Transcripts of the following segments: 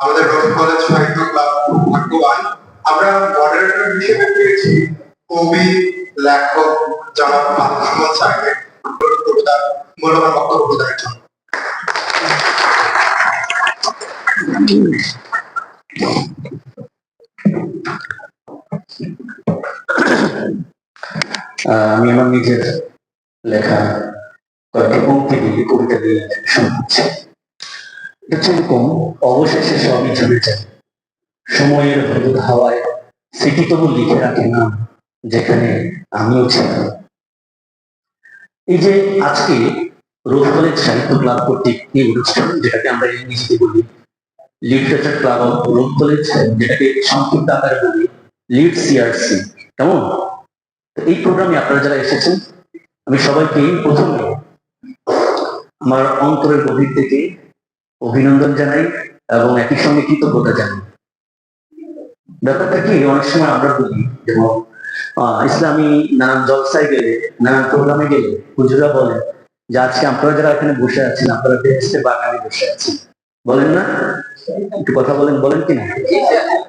আমাদের road college সাহিত্য club ভাগ্যবান। আমরা মডারেটর হিসেবে পেয়েছি কবি, লেখক জনাব মাহমুদ সাহেবের মূল্যবান বক্তব্য আমি আমার নিজের লেখা কয়েকটা পঙ্ক্তি কবিতা দিয়ে হচ্ছে এরকম অবশেষে সবই চলে যায় সময়ের হলুদ হাওয়ায় স্মৃতি তবু লিখে রাখে না, যেখানে আমিও ছিলাম। এই যে আজকে রোজ কলেজ সাহিত্য ক্লাব কর্তৃক এই অনুষ্ঠান, যেটাকে আমরা ইংরেজিতে বলি literature club of Rose college, যেটাকে সংক্ষিপ্ত আকারে বলি লিড সিআরসি। কেমন? এই প্রোগ্রামে আপনারা যারা এসেছেন, আমি সবাইকে প্রথমে আমার অন্তরের গভীর থেকে অভিনন্দন জানাই এবং একই সঙ্গে কৃতজ্ঞতা জানাই। ব্যাপারটা কি, অনেক সময় আমরা বলি যেমন ইসলামী নানান জলসায় গেলে, নানান প্রোগ্রামে গেলে হুজুরা বলেন যে, আজকে আপনারা যারা এখানে বসে আছেন, আপনারা বেহেস্টে বাগানে বসে আছেন। বলেন না? একটু কথা বলেন বলেন কিনা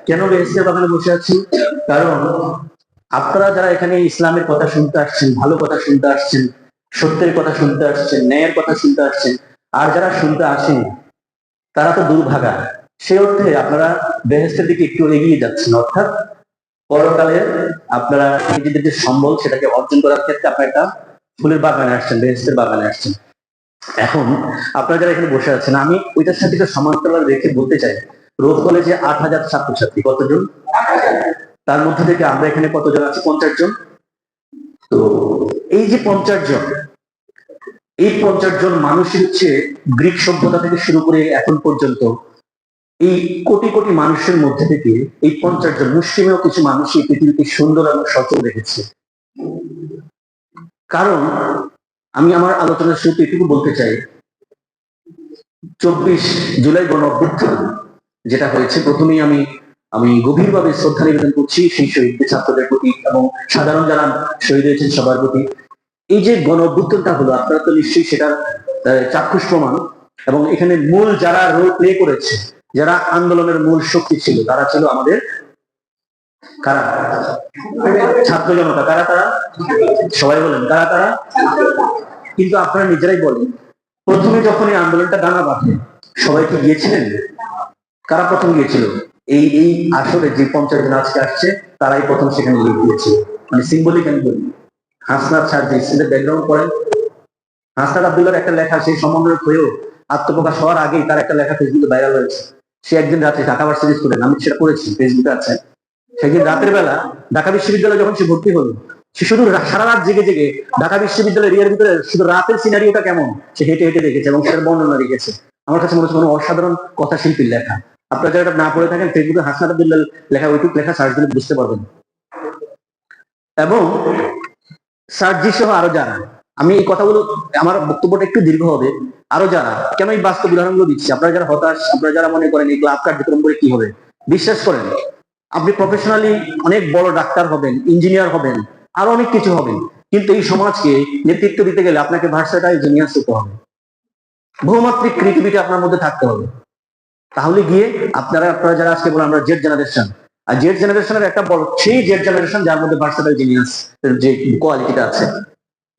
কেন বেহেস্টের বাগানে বসে আছি কারণ আপনারা যারা এখানে ইসলামের কথা শুনতে আসছেন, ভালো কথা শুনতে আসছেন, সত্যের কথা শুনতে আসছেন, ন্যায়ের কথা শুনতে আসছেন, আর যারা শুনতে আসেন তারা তো দুর্ভাগা। সে অর্থে আপনারা বেহেস্তের দিকে একটু এগিয়ে যাচ্ছেন, অর্থাৎ পরকালে আপনারা নিজেদের যে সম্বল সেটাকে অর্জন করার ক্ষেত্রে আপনারা একটা ফুলের বাগানে আসছেন, বেহেস্তের বাগানে আসছেন। এখন আপনারা যারা এখানে বসে আছেন, আমি ওইটার সাথে একটু সমান্তরাল রেখে বলতে চাই। রোজ কলেজে আট হাজার ছাত্রছাত্রী, কতজন? তার মধ্যে থেকে আমরা এখানে কতজন আছি? পঞ্চাশ জন। তো এই যে পঞ্চাশ জন এই পঞ্চাশ জন মানুষের হচ্ছে গ্রিক সভ্যতা থেকে শুরু করে এখন পর্যন্ত এই কোটি কোটি মানুষের মধ্যে থেকে এই পঞ্চাশ জন মুসলিমেও কিছু মানুষ এই পৃথিবীকে সুন্দর এবং সচল রেখেছে। কারণ আমি আমার আলোচনার শুরুতে এটুকু বলতে চাই, চব্বিশ জুলাই গণ অভ্যুত্থান যেটা হয়েছে, প্রথমেই আমি আমি গভীরভাবে শ্রদ্ধা নিবেদন করছি সেই শহীদদের ছাত্রদের প্রতি এবং সাধারণ যারা শহীদ হয়েছেন সবার প্রতি। এই যে গণ অভ্যুত্থানটা হলো, আপনারা তো নিশ্চয়ই সেটার চাক্ষুষ প্রমাণ। এবং এখানে মূল যারা রোল প্লে করেছে, যারা আন্দোলনের মূল শক্তি ছিল, তারা ছিল আমাদের কারা? ছাত্র জনতা। কারা তারা? সবাই বলেন, কারা তারা? কিন্তু আপনারা নিজেরাই বলেন, প্রথমে যখন এই আন্দোলনটা ডানা বাঁধে, সবাই কি গিয়েছিলেন? কারা প্রথম গিয়েছিল? এই এই আসলে যে পঞ্চায়েত আজকে আসছে, তারাই প্রথম সেখানে দিয়েছে মানে সিম্বলিক আমি বলি। হাসনাত স্যার যে ব্যাকগ্রাউন্ড করেন। হাসনাত আব্দুল্লার একটা লেখা, সেই সমন্বয় হয়েও আত্মপ্রকাশ হওয়ার আগেই তার একটা লেখা ফেসবুকে ভাইরাল হয়েছে। সে একদিন রাতে ঢাকা ভার্সিটি স্টুডেন্ট আমি সেটা করেছি ফেসবুকে আছে। সেদিন রাতের বেলা ঢাকা বিশ্ববিদ্যালয়ে যখন সে ভর্তি হলো, সে শুধু সারা রাত জেগে জেগে ঢাকা বিশ্ববিদ্যালয়ের এরিয়ার ভিতরে শুধু রাতের সিনারিওটা কেমন, সে হেঁটে হেঁটে দেখেছে এবং সেটার বর্ণনা রেখেছে আমার কাছে মনে হচ্ছে কোনো অসাধারণ কথা শিল্পীর লেখা। আপনারা যারা না পড়ে থাকেন ফেসবুকে হাসনাত আব্দুল্লাহ লেখা ওইটুক লেখা সার্চ দিলে বুঝতে পারবেন। এবং সার্জি সহ আরও যারা। আমি এই কথাগুলো, আমার বক্তব্যটা একটু দীর্ঘ হবে। আরও যারা, কেন এই বাস্তব উদাহরণগুলো দিচ্ছি? আপনারা যারা হতাশ, আপনারা যারা মনে করেন এই ক্লাব কার্যক্রম করে কি হবে? বিশ্বাস করেন, আপনি প্রফেশনালি অনেক বড় ডাক্তার হবেন ইঞ্জিনিয়ার হবেন, আরও অনেক কিছু হবেন। কিন্তু এই সমাজকে নেতৃত্ব দিতে গেলে আপনাকে ভার্সাটাইল জিনিয়াস হতে হবে। বহুমাত্রিক ক্রিয়েটিভিটি আপনার মধ্যে থাকতে হবে। তাহলে গিয়ে আপনারা আপনারা যারা আজকে বলেন আমরা জেড জেনারেশন আর জেড জেনারেশনের একটা বড় সেই জেড জেনারেশন যার মধ্যে ভার্সাটাইল জিনিয়াস যে কোয়ালিটিটা আছে।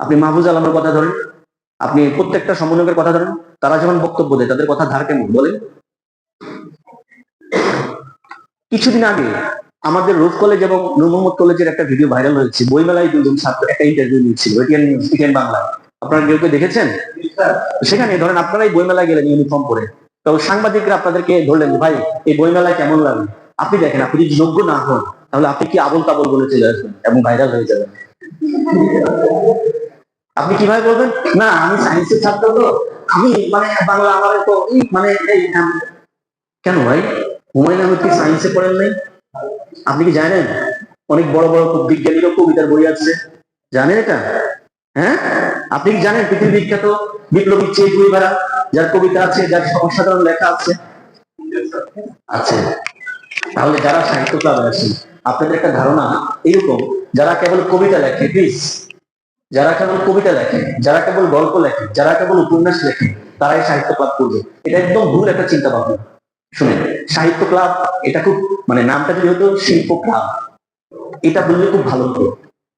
আপনি মাহফুজ আলমের কথা ধরেন, আপনি প্রত্যেকটা সমন্বয়কের কথা ধরেন, তারা যখন বক্তব্য দেয়, তাদের কথা ধার কেমন? বলেন। কিছুদিন আগে আমাদের রোজ কলেজ এবং নূর মোহাম্মদ কলেজের একটা ভিডিও ভাইরাল হয়েছে। বইমেলায় দুজন ছাত্র একটা ইন্টারভিউ নিচ্ছিল এটিএন এটিএন বাংলা। আপনারা কেউ কেউ দেখেছেন? সেখানে ধরেন আপনারা এই বইমেলায় গেলেন ইউনিফর্ম পরে। তো সাংবাদিকরা আপনাদেরকে ধরলেন ভাই, এই বইমেলায় কেমন লাগে আপনি দেখেন, আপনি যদি যোগ্য না হন, তাহলে আপনি কি আবল তাবল বলে চলে আসবেন এবং ভাইরাল হয়ে যাবেন? আপনি কীভাবে বলবেন? না, আমি সায়েন্সের ছাত্র তো। আমি মানে বাংলা আমার তো মানে এই কেন ভাই? হুমায়ুন আহমেদ কি সায়েন্সে পড়েন নাই? আপনি কি জানেন? অনেক বড় বড় বিজ্ঞানীরও কবিতার বই আছে। জানেন এটা? হ্যাঁ? আপনি কি জানেন পৃথিবী বিখ্যাত বিপ্লবী চেক গুইবারা যার কবিতা আছে, যার অসাধারণ লেখা আছে। আছে। তাহলে যারা সাহিত্য ক্লাবে আছেন আপনাদের একটা ধারণা, এরকম যারা কেবল কবিতা লেখে প্লিজ যারা কেবল কবিতা লেখে, যারা কেবল গল্প লেখে, যারা কেবল উপন্যাস লেখে, তারাই সাহিত্য ক্লাব করবে। এটা একদম ভুল একটা চিন্তা ভাবনা শুনেন, সাহিত্য ক্লাব, এটা খুব মানে নামটা যদি হতো, শিল্প ক্লাব। এটা বললে খুব ভালো হতো।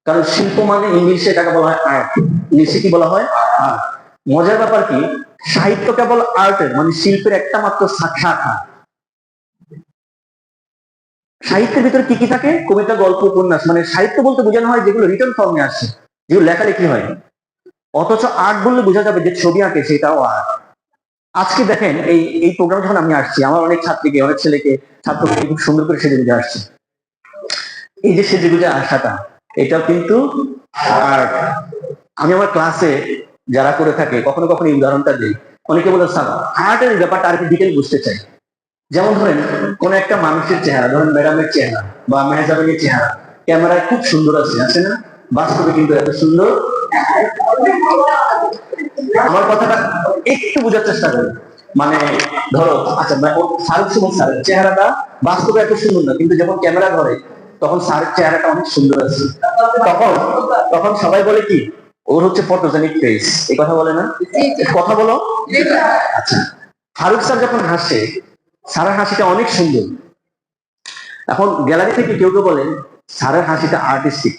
কারণ শিল্প মানে ইংলিশে এটাকে বলা হয় আর্ট ইংলিশে কি বলা হয়? আর্ট মজার ব্যাপার কি, সাহিত্য কেবল আর্টের মানে শিল্পের একটা মাত্র শাখা। সাহিত্যের ভিতরে কি কি থাকে? কবিতা, গল্প, উপন্যাস। মানে সাহিত্য বলতে বোঝানো হয় যেগুলো রিটার্ন ফর্মে আসে, যেগুলো লেখালেখি হয়। অথচ আর্ট বললে বোঝা যাবে যে ছবি আঁকে সেটাও আর্ট আজকে দেখেন, এই এই প্রোগ্রাম যখন আমি আসছি, আমার অনেক ছাত্রীকে, অনেক ছেলেকে, ছাত্রকে খুব সুন্দর করে সেজে গুজে আসছে। এই যে সেজে গুজে আসাটা, এটাও কিন্তু আর্ট আমি আমার ক্লাসে যারা করে থাকে, কখনো কখনো এই উদাহরণটা দিই। অনেকে বলে, স্যার আর্টের ব্যাপারটা আর ডিটেল বুঝতে চাই। যেমন ধরেন কোন একটা মানুষের চেহারা ধরেন ম্যাডামের চেহারা বা মেহজাবের চেহারা ক্যামেরায় খুব সুন্দর আছে আছে না? বাস্তবে কিন্তু এত সুন্দর? আমার কথাটা একটু বোঝার চেষ্টা করি মানে ধরো আচ্ছা শাহরুখ সুমন স্যারের চেহারাটা বাস্তবে এত সুন্দর না কিন্তু যখন ক্যামেরা ধরে তখন স্যারের চেহারাটা অনেক সুন্দর আছে। তখন তখন সবাই বলে কি ওর হচ্ছে ফটোজেনিক ফেস এই কথা বলে না? কথা বলো। আচ্ছা ফারুক স্যার যখন হাসে স্যারের হাসিটা অনেক সুন্দর। এখন গ্যালারি থেকে কেউ কেউ বলেন স্যারের হাসিটা আর্টিস্টিক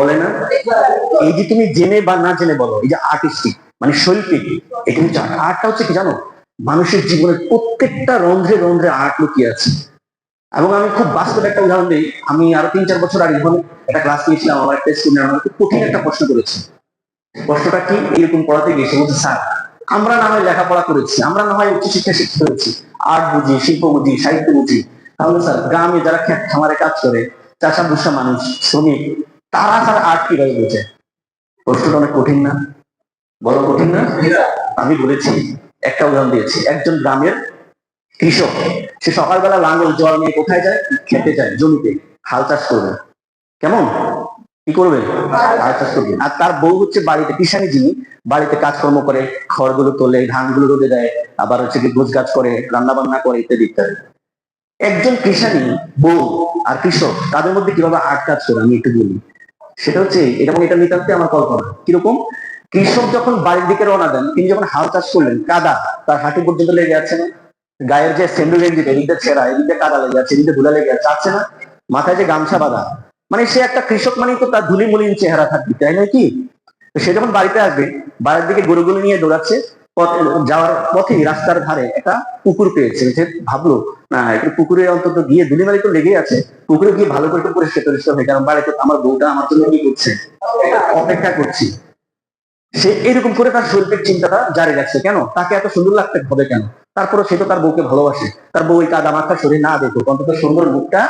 বলে না? এই যে তুমি জেনে বা না জেনে বলো, এই যে আর্টিস্টিক মানে শৈল্পিক এটা হচ্ছে আর্টটা হচ্ছে কি জানো? মানুষের জীবনের প্রত্যেকটা রন্ধ্রে রন্ধ্রে আর্ট লুকিয়ে আছে। এবং আমি খুব বাস্তব একটা উদাহরণ দিই, আমি আরও তিন চার বছর আগে যখন একটা ক্লাস নিয়েছিলাম, আমার একটা স্টুডেন্ট আমাকে খুব কঠিন একটা প্রশ্ন করেছে। প্রশ্নটা কি? এরকম পড়াতে গিয়ে সে বলছে, স্যার, আমরা না হয় লেখাপড়া করেছি, আমরা না হয় উচ্চশিক্ষা শিক্ষিত হয়েছি। আর্ট বুঝি, শিল্প বুঝি, সাহিত্য বুঝি। তাহলে স্যার, গ্রামে যারা ক্ষেত খামারে কাজ করে চাষা ভুষা মানুষ, শ্রমিক, তারা স্যার আর্ট কীভাবে বোঝে? প্রশ্নটা অনেক কঠিন না? বড় কঠিন না? আমি বলেছি, একটা উদাহরণ দিয়েছি। একজন গ্রামের কৃষক, সে সকালবেলা লাঙ্গল, জল নিয়ে কোথায় যায়? খেতে যায়, জমিতে, হাল চাষ করবে। কেমন? কি করবে? হাল চাষ করবে আর তার বউ হচ্ছে বাড়িতে কিষানি যিনি বাড়িতে কাজকর্ম করে খড়গুলো তোলে ধানগুলো রোদে দেয় আবার হচ্ছে কি গোছ গাছ করে রান্না বান্না করে ইত্যাদি ইত্যাদি। একজন কৃষানি বউ আর কৃষক তাদের মধ্যে কীভাবে আট কাজ করে? আমি একটু বলি। সেটা হচ্ছে এটা এটা নিতান্তে আমার কল্পনা কীরকম? কৃষক যখন বাড়ির দিকে রওনা দেন তিনি যখন হাল চাষ করলেন কাদা তার হাঁটু পর্যন্ত লেগে যাচ্ছে না। গায়ের যে সেন্ডু গেঞ্জিটা এদিকে ছেঁড়া এদিকে কাদা লেগে যাচ্ছে এদিকে ধুলা লেগে যাচ্ছে আছে না। মাথায় যে গামছা বাঁধা মানে সে একটা কৃষক মানেই তো তার ধুলি মলিন চেহারা থাকবে, তাই নয় কি? সে যখন বাড়িতে আসবে, বাড়ির দিকে গরুগুলো নিয়ে দৌড়াচ্ছে যাওয়ার পথে রাস্তার ধারে একটা পুকুর পেয়েছে। সে ভাবলো, না, একটু পুকুরে অন্তত গিয়ে ধুলিমালি তো লেগেই আছে, পুকুরে গিয়ে ভালো করে একটু পরিষ্কার টরিষ্কার হয়ে কারণ বাড়িতে আমার বউটা আমার জন্য কি করছে? অপেক্ষা করছি। সে এরকম করে তার শৈল্পিক চিন্তাটা জারি রাখছে। কেন? তাকে এত সুন্দর লাগতে হবে কেন? তারপরে সে তো তার বউকে ভালোবাসে। তার বউ ওই কাদা মাখা শরীর না দেখুক, অন্তত সুন্দর মুখটা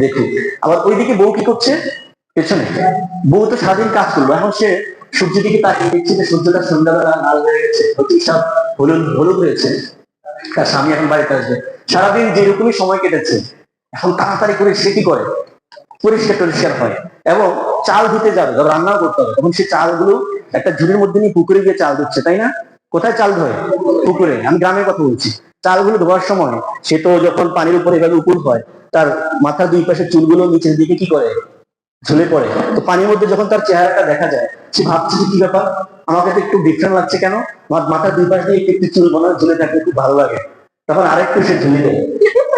দেখুক। আবার ওইদিকে বউ কি করছে? পেছনে। বউ তো সারাদিন কাজ করল। এখন সে সূর্যের দিকে তাকিয়ে দেখছে যে সূর্যটা সন্ধ্যাবেলা লাল হয়ে গেছে। সব হলুদ হলুদ হয়েছে। তার স্বামী এখন বাড়িতে আসবে। সারাদিন যেরকমই সময় কেটেছে, এখন তাড়াতাড়ি করে সে কি করে? পরিষ্কার টরিষ্কার হয় এবং চাল ধুতে যাবে ধর রান্নাও করতে হবে। তখন সে চালগুলো একটা ঝুড়ির মধ্যে নিয়ে পুকুরে গিয়ে চাল ধুচ্ছে তাই না? কোথায় চাল ধোয় পুকুরে। আমি গ্রামের কথা বলছি। চালগুলো ধোয়ার সময় সে তো যখন পানির উপরে এভাবে উপর হয় তার মাথার দুই পাশে চুলগুলো নিচের দিকে কি করে? ঝুলে পড়ে। তো পানির মধ্যে যখন তার চেহারাটা দেখা যায়, সে ভাবছে কি ব্যাপার? আমাকে তো একটু ডিফারেন্ট লাগছে কেন? মাথার দুই পাশ দিয়ে একটু চুল বানানো ঝুলে থাকলে খুব ভালো লাগে। তখন আরেকটু সে ঝুলে দেয়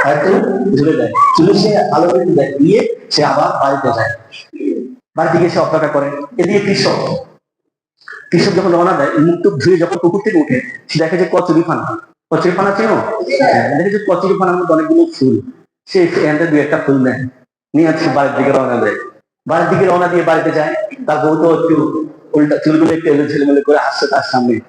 আরেকটু ঝুলে দেয় চুলে সে আলো দেয় দিয়ে সে আবার বাড়িতে যায়। বাড়িতে গিয়ে সে অপেক্ষা করে। এদিকে কৃষক। কৃষক যখন রওনা দেয় মুখ টুক ধুয়ে যখন পুকুর থেকে উঠে সে দেখে যে কচুরি ফানা কচুরি ফানা চেনো? দেখে যে কচুরি ফানার মধ্যে অনেকগুলো ফুল। সে এখানে দুই একটা ফুল নেয় নিয়ে আসছে বাড়ির দিকে রওনা দেয়। বাড়ির দিকে রওনা দিয়ে বাড়িতে যায়। তার বউ তো একটু উল্টা চুলগুলো একটু এলো ছেলেমেলে করে আসছে তার সামনে।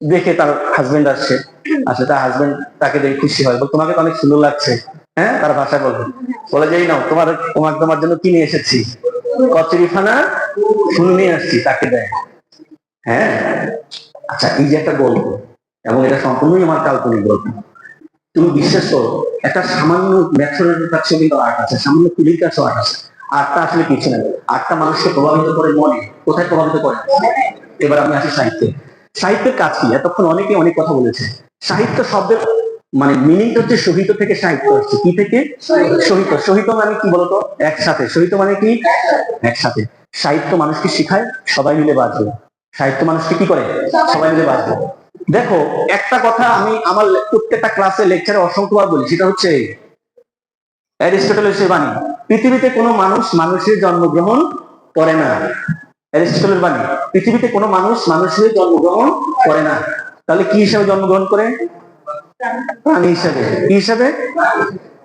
দেখে তার হাজবেন্ড আসছে। আসলে তার হাজবেন্ড তাকে দেখে খুশি হয়। বল, তোমাকে তো অনেক সুন্দর লাগছে। হ্যাঁ তার ভাষা বলবে। বলে, যাই নাও, তোমার তোমার তোমার জন্য কিনে এসেছি? কচুরি ফানা, ফুল নিয়ে আসছি, তাকে দেয়। হ্যাঁ? আচ্ছা এই যে একটা গল্প। এবং এটা সম্পূর্ণই আমার কাল্পনিক গল্প। তুমি বিশ্বাস করো একটা সামান্য ম্যাথরের কাছেও কিন্তু আর্ট আছে, সামান্য তুলির কাছেও আর্ট আছে। আর্টটা আসলে কিছু না আর্টটা মানুষকে প্রভাবিত করে মনে। কোথায় প্রভাবিত করে? এবার আমি আসি সাহিত্যে। সাহিত্যের কাজ কি? এতক্ষণ অনেকে অনেক কথা বলেছে। সাহিত্য শব্দের মানে মিনিংটা হচ্ছে সহিত থেকে সাহিত্য আসছে। কি থেকে? সহিত সহিত মানে কি বলতো? একসাথে। সহিত মানে কি? একসাথে। সাহিত্য মানুষকে শিখায়, সবাই মিলে বাঁচবে সাহিত্য মানুষকে কি করে? সবাই মিলে বাঁচবে দেখো, একটা কথা আমি আমার প্রত্যেকটা ক্লাসে লেকচারে অসংখ্যবার বলি, সেটা হচ্ছে অ্যারিস্টটলের বাণী, পৃথিবীতে কোনো মানুষ মানুষের জন্মগ্রহণ করে না। অ্যারিস্টটলের বাণী, পৃথিবীতে কোনো মানুষ মানুষের জন্মগ্রহণ করে না। তাহলে কি হিসাবে জন্মগ্রহণ করে? প্রাণী হিসাবে। কি হিসাবে?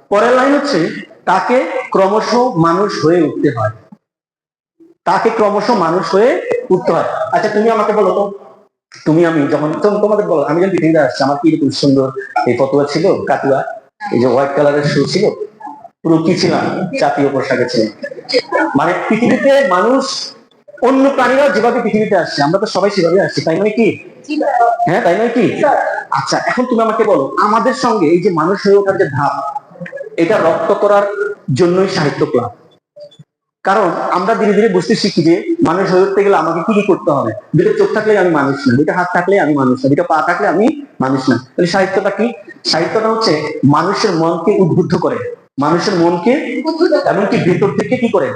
পরের লাইন হচ্ছে, তাকে ক্রমশ মানুষ হয়ে উঠতে হয়। তাকে ক্রমশ মানুষ হয়ে উঠতে হয়। আচ্ছা তুমি আমাকে বলো তো তুমি, আমি যখন তোম- তোমাদের বলো, আমি যখন পৃথিবীতে আসছি, আমার কি এরকম সুন্দর এই ফতুয়া ছিল কাতুয়া এই যে হোয়াইট কালারের শু ছিল, পুরো কি ছিলাম জাতীয় পোশাকে ছিল। মানে পৃথিবীতে মানুষ, অন্য প্রাণীরাও যেভাবে পৃথিবীতে আসছে, আমরা তো সবাই সেভাবে আসছি, তাই নয় কি? হ্যাঁ তাই নয় কি? আচ্ছা এখন তুমি আমাকে বলো, আমাদের সঙ্গে এই যে মানুষ হয়ে ওঠার যে ধাপ এটা রক্ত করার জন্যই সাহিত্য ক্লাব। কারণ আমরা ধীরে ধীরে বুঝতে শিখি যে মানুষ হয়ে উঠতে গেলে আমাকে কি কি করতে হবে। দুটো চোখ থাকলে আমি মানুষ না, দুটো হাত থাকলে আমি মানুষ না, দুটো পা থাকলে আমি মানুষ না। তাহলে সাহিত্যটা কি? সাহিত্যটা হচ্ছে মানুষের মনকে উদ্বুদ্ধ করে। মানুষের মনকে এমনকি ভেতর থেকে কি করে?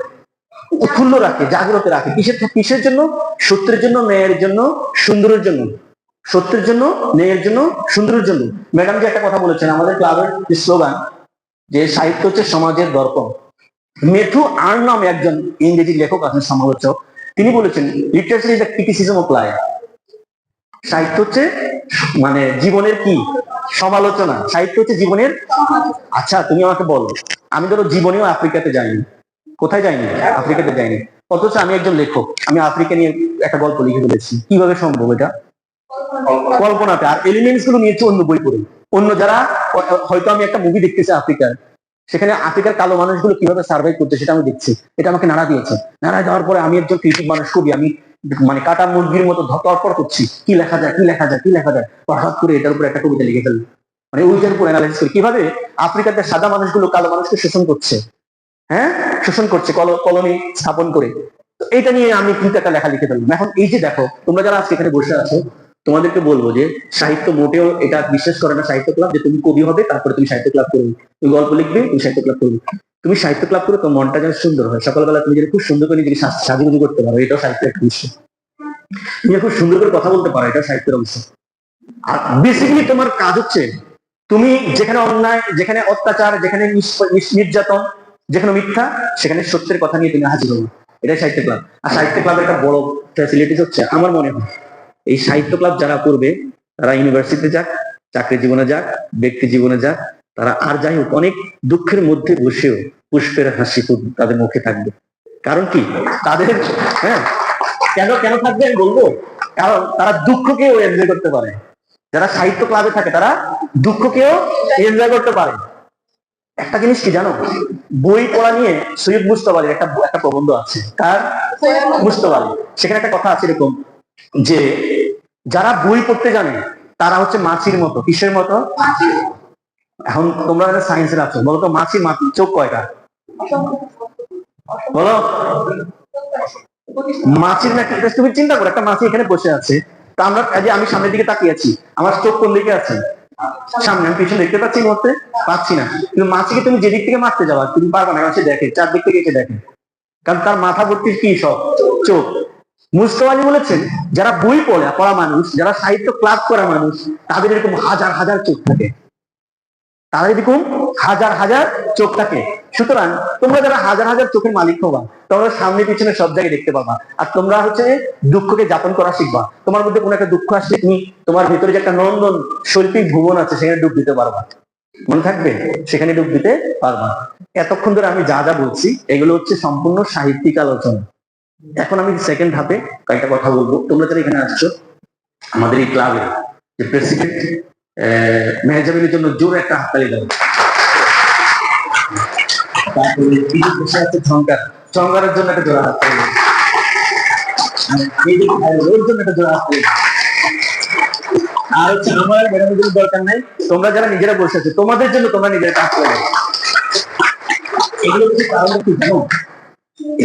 উৎফুল্ল রাখে, জাগ্রত রাখে। কিসের কিসের জন্য? সত্যের জন্য, ন্যায়ের জন্য, সুন্দরের জন্য। সত্যের জন্য, ন্যায়ের জন্য, সুন্দরের জন্য। ম্যাডাম যে একটা কথা বলেছেন, আমাদের ক্লাবের স্লোগান যে সাহিত্য হচ্ছে সমাজের দর্পণ। মেথু আর নামে একজন ইংরেজি লেখক আছেন সমালোচক তিনি বলেছেন literature is the criticism of life সাহিত্য হচ্ছে মানে জীবনের কি? সমালোচনা। সাহিত্য হচ্ছে জীবনের আচ্ছা তুমি আমাকে বলো, আমি ধরো জীবনেও আফ্রিকাতে যাইনি। কোথায় যাইনি? আফ্রিকাতে যাইনি। অথচ আমি একজন লেখক। আমি আফ্রিকা নিয়ে একটা গল্প লিখে ফেলেছি। কীভাবে সম্ভব এটা? কল্পনাতে। আর এলিমেন্টসগুলো নিয়েছে অন্য বই পড়ে। অন্য যারা, হয়তো আমি একটা মুভি দেখতেছি আফ্রিকার। সেখানে আফ্রিকার কালো মানুষগুলো কীভাবে সার্ভাইভ করতে সেটা আমি দেখছি। এটা আমাকে নাড়া দিয়েছে। নাড়া দেওয়ার পরে আমি একজন ক্রিয়েটিভ মানুষ কবি আমি মানে কাটা মুরগির মতো ধরপর করছি। কি লেখা যায়, কি লেখা যায়, কি লেখা যায়? হঠাৎ করে এটার উপর একটা কবিতা লিখে ফেললাম মানে ওইটার উপর অ্যানালাইসিস করি, কীভাবে আফ্রিকাতে সাদা মানুষগুলো কালো মানুষকে শোষণ করছে? হ্যাঁ? শোষণ করছে, কল- কলোনি স্থাপন করে। তো এটা নিয়ে আমি কিন্তু একটা লেখা লিখে ফেললাম। এখন এই যে দেখো, তোমরা যারা আজকে এখানে বসে আছো তোমাদেরকে বলব যে সাহিত্য মোটেও এটা বিশ্বাস করে না সাহিত্য ক্লাব যে তুমি কবি হবে, তারপরে তুমি সাহিত্য ক্লাব করবে। তুমি গল্প লিখবে, তুমি সাহিত্য ক্লাব করবে। তুমি সাহিত্য ক্লাব করে তোমার মনটা যেন সুন্দর হয়। সকালবেলা তুমি যদি খুব সুন্দর করে নিজেকে সাজুগুজু করতে পারো, এটাও সাহিত্যের একটা বিষয়। তুমি খুব সুন্দর করে কথা বলতে পারো এটা সাহিত্যের অংশ। আর বেসিক্যালি তোমার কাজ হচ্ছে, তুমি যেখানে অন্যায়, যেখানে অত্যাচার, যেখানে নির্যাতন, যেখানে মিথ্যা, সেখানে সত্যের কথা নিয়ে তুমি হাজির হবে এটাই সাহিত্য ক্লাব। আর সাহিত্য ক্লাবের একটা বড় ফ্যাসিলিটিস হচ্ছে, আমার মনে হয়। এই সাহিত্য ক্লাব যারা করবে, তারা ইউনিভার্সিটিতে যাক, চাকরি জীবনে যাক, ব্যক্তি জীবনে যাক, তারা আর যাই হোক, অনেক দুঃখের মধ্যে বসেও পুষ্পের হাসি তাদের মুখে থাকবে। কারণ কি? তাদের হ্যাঁ কেন কেন থাকবে আমি বলব? কারণ তারা দুঃখকেও এনজয় করতে পারে। যারা সাহিত্য ক্লাবে থাকে, তারা দুঃখকেও এনজয় করতে পারে। একটা জিনিস কি জানো? বই পড়া নিয়ে সৈয়দ মুস্তফা আলীর একটা একটা প্রবন্ধ আছে। তার মুস্তফা আলী সেখানে একটা কথা আছে এরকম যে যারা বই পড়তে জানে তারা হচ্ছে মাছির মতো। কিসের মতো? এখন তোমরা সায়েন্সের আছো বলো তো মাছির মাছি চোখ কয়টা? বলো। মাছির তুমি চিন্তা করো একটা মাছি এখানে বসে আছে। তা আমরা যে আমি সামনের দিকে তাকিয়ে আছি আমার চোখ কোন দিকে আছে? সামনে আমি পিছনে দেখতে পাচ্ছি মুহূর্তে? পাচ্ছি না। কিন্তু মাছিকে তুমি যেদিক থেকে মারতে যাওয়া তুমি পারবে না কারণ সে দেখে চারদিক থেকে এসে দেখে। কারণ তার মাথা ভর্তি কি সব? চোখ। মুস্তফা আলী বলেছেন, যারা বই পড়া পড়া মানুষ, যারা সাহিত্য ক্লাব করা মানুষ, তাদের এরকম হাজার হাজার চোখ থাকে। তাদের এরকম হাজার হাজার চোখ থাকে। সুতরাং, তোমরা যারা হাজার হাজার চোখের মালিক হবা, তোমরা সামনে পিছনে সব জায়গায় দেখতে পাবা। আর তোমরা হচ্ছে দুঃখকে যাপন করা শিখবা। তোমার মধ্যে কোনো একটা দুঃখ আসলে তুমি তোমার ভিতরে যে একটা নন্দন শৈল্পিক ভুবন আছে, সেখানে ডুব দিতে পারবা। মনে থাকবে? সেখানে ডুব দিতে পারবা। এতক্ষণ ধরে আমি যা যা বলছি, এগুলো হচ্ছে সম্পূর্ণ সাহিত্যিক আলোচনা। এখন আমি সেকেন্ড ধাপে কয়েকটা কথা বলব। তোমরা যারা এখানে আসছো, আমাদের এই ক্লাবে যে প্রেসিডেন্ট মেহজাবিনের জন্য জোরে একটা হাততালি দেবে জন্য একটা জোড়া হাততালি দেবে আর দরকার নাই। যারা নিজেরা বসে তোমাদের জন্য তোমরা নিজেরা কাজ করে এগুলো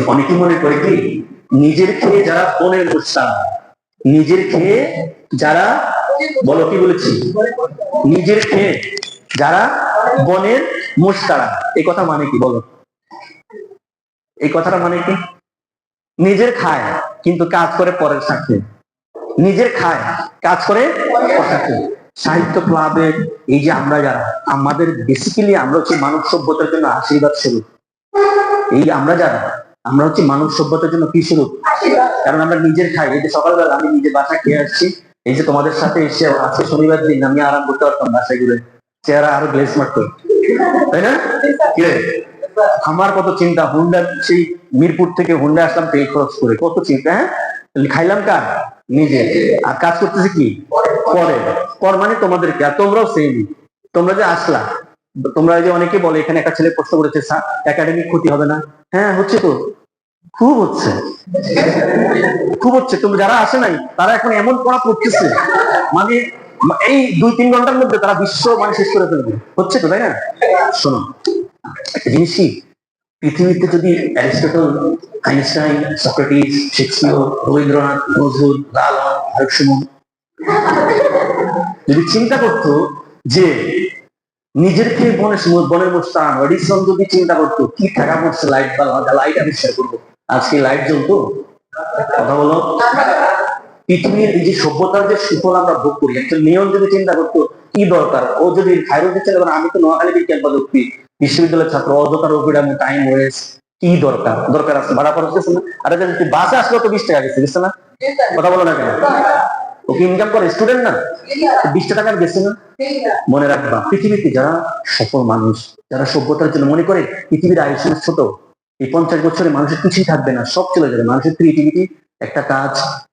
অনেকে মনে করে কি? নিজের খেয়ে যারা বনের মোস্তা নিজের খেয়ে যারা, বলো কি বলেছি? নিজের খেয়ে যারা বনের মোস্তারা। এই কথা মানে কি বলো? এই কথাটা মানে কি? নিজের খায়, কিন্তু কাজ করে পরের সাথে। নিজের খায়, কাজ করে পয়সাকে সাহিত্য ক্লাবে এই যে আমরা যারা, আমাদের বেসিক্যালি আমরা হচ্ছে মানব সভ্যতার জন্য আশীর্বাদ স্বরূপ। এই আমরা যারা, আমরা হচ্ছে মানব সভ্যতার জন্য কি স্বরূপ কারণ আমরা নিজের খাই। এই যে সকালবেলা আমি নিজের বাসা খেয়ে আসছি, এই যে তোমাদের সাথে এসে আজকে শনিবার দিন আমি আরাম করতে পারতাম বাসায় ঘুরে। চেহারা আরও গ্লেস মারতো। তাই না? আমার কত চিন্তা। হুন্ডা সেই মিরপুর থেকে হুন্ডা আসলাম তেল খরচ করে। কত চিন্তা হ্যাঁ? খাইলাম কার? নিজে। আর কাজ করতেছে কি? পরে। পর। মানে তোমাদেরকে। আর তোমরাও সেই তোমরা যে আসলা তোমরা যে অনেকে বলে, এখানে একটা ছেলে প্রশ্ন করেছে একাডেমিক ক্ষতি হবে না? হ্যাঁ হচ্ছে তো। খুব হচ্ছে। খুব হচ্ছে। তুমি যারা আসে নাই, তারা এখন এমন পড়া পড়তেছে। মানে এই দুই, তিন ঘণ্টার মধ্যে তারা বিশ্ব মানে শেষ করে ফেলবে। হচ্ছে তো, তাই না? শোনো, একটা জিনিস কি? পৃথিবীতে যদি Aristotle, Einstein, Socrates, Shakespeare, Rabindranath, Nazrul Lalon আরেক যদি চিন্তা করতো যে নিজেরকে বনে বনের মোস্তান এডিসন যদি চিন্তা করতো কি টাকা পড়ছে লাইট বা লাইট আবিষ্কার করব। আজকে লাইট জ্বলতো? কথা বলো। পৃথিবীর এই যে সভ্যতার যে সুফল আমরা ভোগ করি, একটা নিয়ম যদি চিন্তা করতো, কি দরকার? ও যদি খাইরুল করে আমি তো নোয়াখালী বিজ্ঞান প্রযুক্তি বিশ্ববিদ্যালয়ের ছাত্র অযথার অভিরাম টাইম ওয়েস্ট কি দরকার? দরকার আছে, ভাড়া খরচ গেছে না। আর বাসে আসলে তো বিশ টাকা গেছে বুঝছে না? কথা বলো না কেন? ও কি ইনকাম করে স্টুডেন্ট না? বিশ টাকার গেছে না? মনে রাখবা, পৃথিবীতে যারা সফল মানুষ, যারা সভ্যতার জন্য মনে করে পৃথিবীর আয়ুষ্মান ছোট, এই পঞ্চাশ বছরে মানুষের কিছুই থাকবে না, সব চলে যাবে। মানুষের ক্রিয়েটিভিটি একটা কাজ,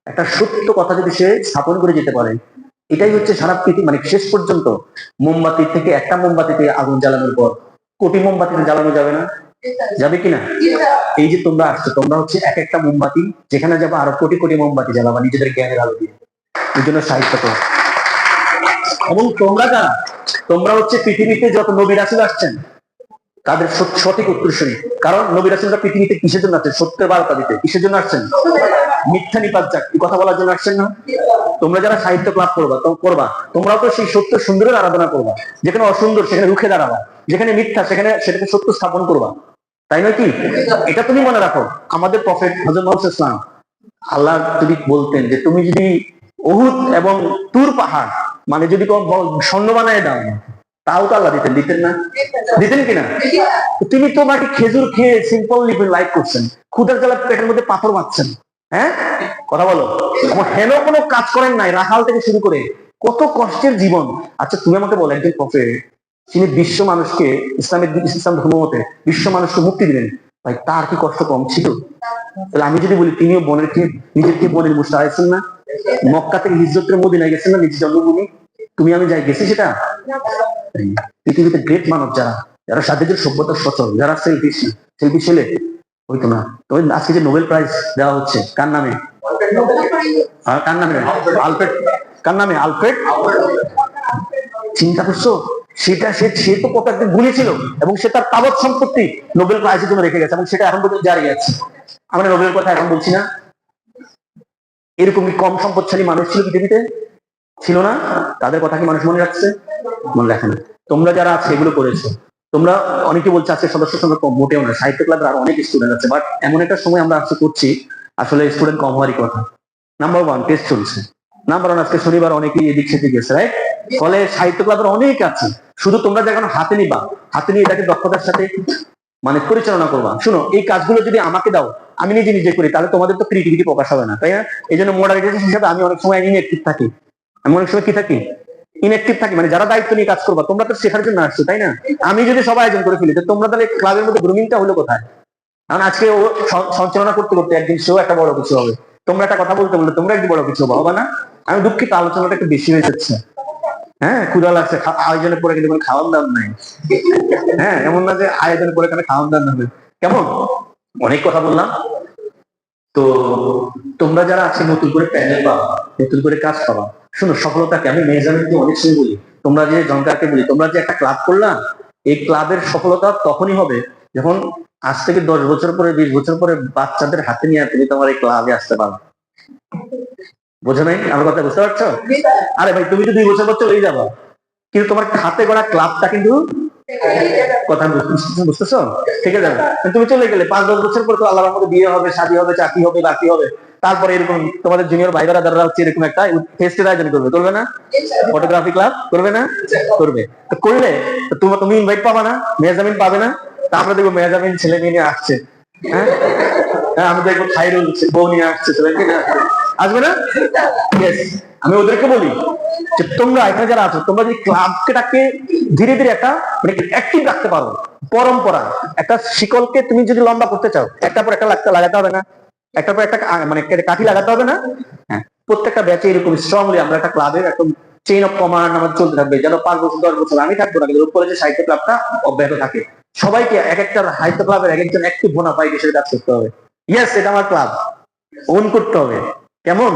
একটা সত্য কথা যদি সে স্থাপন করে যেতে পারে, এটাই হচ্ছে সারা পৃথিবী মানে শেষ পর্যন্ত মোমবাতি থেকে একটা মোমবাতিতে আগুন জ্বালানোর পর, কোটি মোমবাতিতে জ্বালানো যাবে না? যাবে কিনা এই যে তোমরা আসছো, তোমরা হচ্ছে এক একটা মোমবাতি, যেখানে যাবে আরও কোটি কোটি মোমবাতি জ্বালাবা নিজেদের জ্ঞানের আলো দিয়ে। এই জন্য সাহিত্য এবং তোমরা যারা, তোমরা হচ্ছে পৃথিবীতে যত নবী রাসুল আসছেন, তাদের সঠিক কারণ নবী রাসুলরা পৃথিবীতে কিসের জন্য আসছেন সত্যের দিতে। কিসের জন্য আসছেন? মিথ্যা নিপাত যাক। কথা বলার জন্য আসছেন না? তোমরা যারা সাহিত্য ক্লাব করবা করবা। তোমরাও তো সেই সত্য সুন্দরের আরাধনা করবা। যেখানে অসুন্দর, সেখানে রুখে দাঁড়াবা। যেখানে মিথ্যা, সেখানে, সেটাকে সত্য স্থাপন করবা। তাই নয় কি? এটা তুমি মনে রাখো। আমাদের প্রফেট মোহাম্মদ ইসলাম আল্লাহ যদি বলতেন যে, তুমি যদি অহুত এবং তুর পাহাড় মানে যদি কোনো স্বর্ণ বানায় দাও, তাও তো আল্লাহ দিতেন দিতেন না? দিতেন কিনা তিনি তো নাকি খেজুর খেয়ে সিম্পল লাইফ করছেন, ক্ষুদার জ্বালা পেটের মধ্যে পাথর মারছেন হ্যাঁ? কথা বলো। হেন কোনো কাজ করেন নাই, রাখাল থেকে শুরু করে কত কষ্টের জীবন। আচ্ছা তুমি আমাকে বলো, একজন প্রফেট তিনি বিশ্ব মানুষকে ইসলামের ইসলাম ধর্ম মতে বিশ্ব মানুষকে মুক্তি দিলেন। ভাই, তার কি কষ্ট কম? ছিল। তাহলে আমি যদি বলি, তিনিও বনের খেয়ে নিজের খেয়ে বনের আছেন না মক্কা থেকে হিজরতের মদিনায় গেছেন না নিজের জন্মভূমি? তুমি আমি যাই গেছি সেটা? পৃথিবীতে গ্রেট মানব যারা যারা সাধ্যের সভ্যতা সচল, যারা সেলফি ছেলে, ওই তো না। তো ওই আজকে যে নোবেল প্রাইজ দেওয়া হচ্ছে, কার নামে? কার নামে? আলফ্রেড। কার নামে? আলফ্রেড? চিন্তা করছ? সেটা সে সে তো কত একদিন গুলি ছিল এবং সে তার তাবৎ সম্পত্তি নোবেল প্রাইজের তুমি রেখে গেছে, এবং সেটা এখন পর্যন্ত জারি আছে। আমরা নোবেলের কথা এখন বলছি না। এরকম কি কম সম্পদশালী মানুষ ছিল পৃথিবীতে? ছিল না? তাদের কথা কি মানুষ মনে রাখছে? মনে রাখে না। তোমরা যারা আছে, এগুলো করেছ। তোমরা অনেকে বলছে আজকে সদস্য সংখ্যা কম, মোটেও না। সাহিত্য ক্লাবের আরও অনেক স্টুডেন্ট আছে। বাট এমন একটা সময় আমরা আজকে করছি, আসলে স্টুডেন্ট কম হওয়ারই কথা। নাম্বার ওয়ান টেস্ট চলছে। নাম্বার ওয়ান আজকে শনিবার অনেকেই এদিক সেদিক গেছে রাইট ফলে সাহিত্য ক্লাবের অনেক আছে। শুধু তোমরা যখন হাতে নিবা, হাতে নিয়ে এটাকে দক্ষতার সাথে মানে পরিচালনা করবা। শুনো, এই কাজগুলো যদি আমাকে দাও আমি নিজে নিজে করি, তাহলে তোমাদের তো ক্রিয়েটিভিটি প্রকাশ হবে না, তাই না? এই জন্য মডারেটার হিসাবে আমি অনেক সময় ইনএক্টিভ থাকি। আমি অনেক সময় কি থাকি? ইনএক্টিভ থাকি মানে যারা দায়িত্ব নিয়ে কাজ করবা, তোমরা তো শেখার জন্য আসছো, তাই না? আমি যদি সবাই আয়োজন করে ফেলি তোমরা তাহলে ক্লাবের মধ্যে গ্রুমিংটা হলো কোথায়? কারণ আজকে ও সঞ্চালনা করতে করতে একদিন সেও একটা বড় কিছু হবে। তোমরা একটা কথা বলতে বললে, তোমরা একটু বড় কিছু হবে না? আমি দুঃখিত, আলোচনাটা একটু বেশি হয়ে যাচ্ছে। হ্যাঁ ক্ষুধা লাগছে আয়োজনের পরে কিন্তু কোনো খাওয়ার দাম নাই। হ্যাঁ এমন না যে আয়োজনে পরে এখানে খাওয়ার দাম হবে। কেমন? অনেক কথা বললাম। তো তোমরা যারা আছে নতুন করে প্যানেল পাবা নতুন করে কাজ পাবা শোনো সফলতাকে আমি মেজারমেন্ট অনেক সময় বলি তোমরা যে জনকারকে বলি তোমরা যে একটা ক্লাব করলা এই ক্লাবের সফলতা তখনই হবে যখন আজ থেকে দশ বছর পরে বিশ বছর পরে বাচ্চাদের হাতে নিয়ে তুমি তোমার এই ক্লাবে আসতে পারো। বোঝো নাই আমার কথা বুঝতে পারছ? আরে ভাই তুমি তো দুই বছর পর চলেই যাবা। কিন্তু তোমার হাতে গড়া ক্লাবটা কিন্তু কথা বুঝতেছো? তুমি চলে গেলে পাঁচ দশ বছর পর তো আল্লাহর বিয়ে হবে শাদী হবে চাকরি হবে বাকি হবে। তারপরে এরকম তোমাদের জুনিয়র যারা হচ্ছে এরকম একটা ফেস্টের আয়োজন করবে করবে না? ফটোগ্রাফি ক্লাব করবে না? করবে। করলে তো তুমি ইনভাইট পাবা না মেজামিন পাবে না। তারপরে দেখব মেজামিন ছেলে মেয়ে নিয়ে আসছে। হ্যাঁ? হ্যাঁ, আমি দেখব খাইরুল বউ নিয়ে আসছে ছেলে মেয়ে আসবে না? আমি ওদেরকে বলি যে তোমরা এখানে যারা আছো, তোমরা যদি ক্লাবকেটাকে ধীরে ধীরে একটা মানে অ্যাক্টিভ রাখতে পারো, পরম্পরা, একটা শিকলকে তুমি যদি লম্বা করতে চাও একটা পর একটা লাগতে লাগাতে হবে না একটা পর একটা মানে কাঠি লাগাতে হবে না হ্যাঁ প্রত্যেকটা ব্যাচে এরকম স্ট্রংলি আমরা একটা ক্লাবের একদম চেইন অফ কমান্ড আমাদের চলতে থাকবে, যেন পাঁচ বছর, দশ বছর আমি থাকব না, কিন্তু যে সাহিত্য ক্লাবটা অব্যাহত থাকে। সবাইকে এক একটা সাহিত্য ক্লাবের এক একজন অ্যাক্টিভ বোনা পাই হিসেবে কাজ করতে হবে। ইয়েস এটা আমার ক্লাব ওন করতে হবে। কেমন?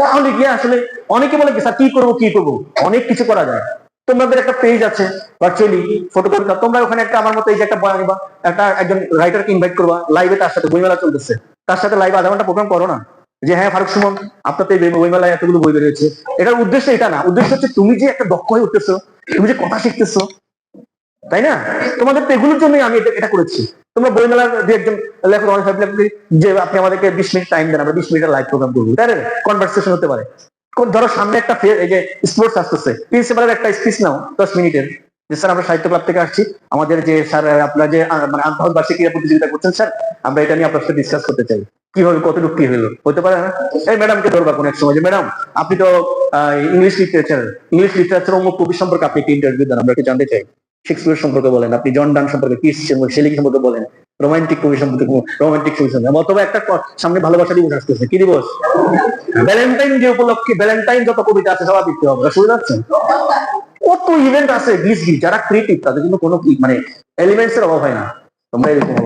তাহলে গিয়ে আসলে অনেকে বলে কি স্যার কি করব কি করব? অনেক কিছু করা যায়। তোমাদের একটা পেজ আছে ভার্চুয়ালি ফটোগ্রাফি তোমরা ওখানে একটা আমার মতো এই যে একটা বয়ানি বা একটা একজন রাইটারকে ইনভাইট করবা লাইভে তার সাথে বইমেলা চলতেছে। তার সাথে লাইভ আধা ঘণ্টা প্রোগ্রাম করো না। যে হ্যাঁ ফারুক সুমন আপনার তো এই বইমেলায় এতগুলো বই বেরিয়েছে। এটার উদ্দেশ্য এটা না। উদ্দেশ্য হচ্ছে তুমি যে একটা দক্ষ হয়ে উঠতেছো তুমি যে কথা শিখতেছো তাই না? তোমাদের তো এগুলোর জন্যই আমি এটা করেছি। তোমরা বইমেলার যে একজন লেখক অনেক লেখক যে আপনি আমাদেরকে বিশ মিনিট টাইম দেন, আমরা বিশ মিনিটের লাইভ প্রোগ্রাম করব। তাই কনভারসেশন হতে পারে। কোন- ধরো সামনে একটা ফে- এই যে স্পোর্টস আসতেছে প্রিন্সিপালের একটা স্পিচ নাও, দশ মিনিটের। যে স্যার, আমরা সাহিত্য ক্লাব থেকে আসছি। আমাদের যে স্যার, আপনারা যে মানে আন্তঃ বার্ষিক ক্রীড়া প্রতিযোগিতা করছেন, স্যার, আমরা এটা নিয়ে আপনার সাথে ডিসকাস করতে চাই। কীভাবে, কতটুকু, কি হলো? হতে পারে না? এই ম্যাডামকে ধরবা কোন এক সময় যে ম্যাডাম আপনি তো ইংলিশ লিটারেচার ইংলিশ লিটারেচার অমুক কবি সম্পর্কে আপনি একটি ইন্টারভিউ দেন, আমরা একটু জানতে চাই। শেক্সপিয়ার সম্পর্কে বলেন, আপনি জন ডান সম্পর্কে শেলিং সম্পর্কে বলেন রোমান্টিক কবি সম্পর্কে রোমান্টিক কবি সম্পর্কে। অথবা একটা সামনে ভালোবাসা দিবস আসতেছে, কি দিবস? ভ্যালেন্টাইন যে উপলক্ষে ভ্যালেন্টাইন যত কবিতা আছে, সব দিতে হবে শুনে যাচ্ছেন কত ইভেন্ট আছে গিস গিস যারা ক্রিয়েটিভ তাদের কিন্তু কোনো মানে এলিমেন্টস এর অভাব হয় না। তোমরা এরকম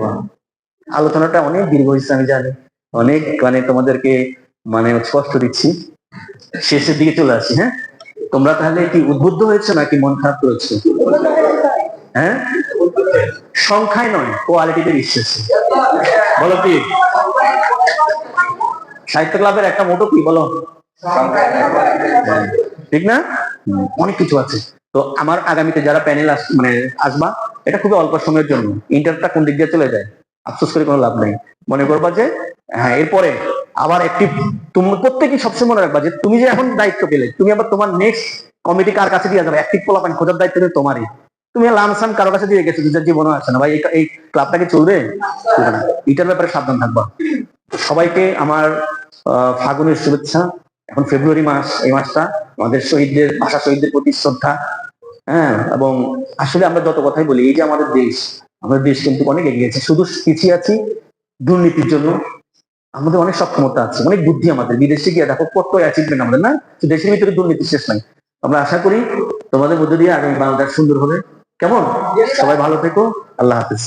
আলোচনাটা অনেক দীর্ঘ হয়েছে, আমি জানি। অনেক মানে তোমাদেরকে মানে স্পষ্ট দিচ্ছি। শেষের দিকে চলে আসি হ্যাঁ? তোমরা তাহলে কি উদ্বুদ্ধ হয়েছে নাকি মন খারাপ করেছে? হ্যাঁ? সংখ্যায় নয় কোয়ালিটিতে বিশ্বাসী। বলো কি? সাহিত্য ক্লাবের একটা মোটো কি, বলো? ঠিক না? অনেক কিছু আছে। তো আমার আগামীতে যারা প্যানেল আস মানে আসবা, এটা খুবই অল্প সময়ের জন্য। ইন্টারটা কোন দিক দিয়ে চলে যায়? আফসোস করে কোনো লাভ নেই। মনে করবা যে হ্যাঁ এরপরে আবার একটি, তুমি প্রত্যেকেই সবসময় মনে রাখবা যে তুমি যে এখন দায়িত্ব পেলে, তুমি আবার তোমার নেক্সট কমিটি কার কাছে দিয়ে যাবে? অ্যাক্টিভ পোলাপান খোঁজার দায়িত্ব তোমারই। তুমি লামসাম কারও কাছে দিয়ে গেছো যার জীবনও আছে না। ভাই, এই- এই ক্লাবটা কি চলবে? এটার ব্যাপারে সাবধান থাকবা। সবাইকে আমার ফাগুনের শুভেচ্ছা। এখন ফেব্রুয়ারি মাস, এই মাসটা আমাদের শহীদদের, ভাষা শহীদদের প্রতি শ্রদ্ধা হ্যাঁ? এবং আসলে আমরা যত কথাই বলি, এই যে আমাদের দেশ আমাদের দেশ কিন্তু অনেক এগিয়েছে শুধু পিছিয়ে আছি দুর্নীতির জন্য আমাদের অনেক সক্ষমতা আছে, অনেক বুদ্ধি আমাদের। বিদেশে গিয়ে দেখো কত অ্যাচিভমেন্ট আমাদের, না? দেশের ভিতরে দুর্নীতি শেষ নাই। আমরা আশা করি তোমাদের মধ্যে দিয়ে আগামী বাংলাদেশ সুন্দর হবে। কেমন? সবাই ভালো থেকো। আল্লাহ হাফিজ।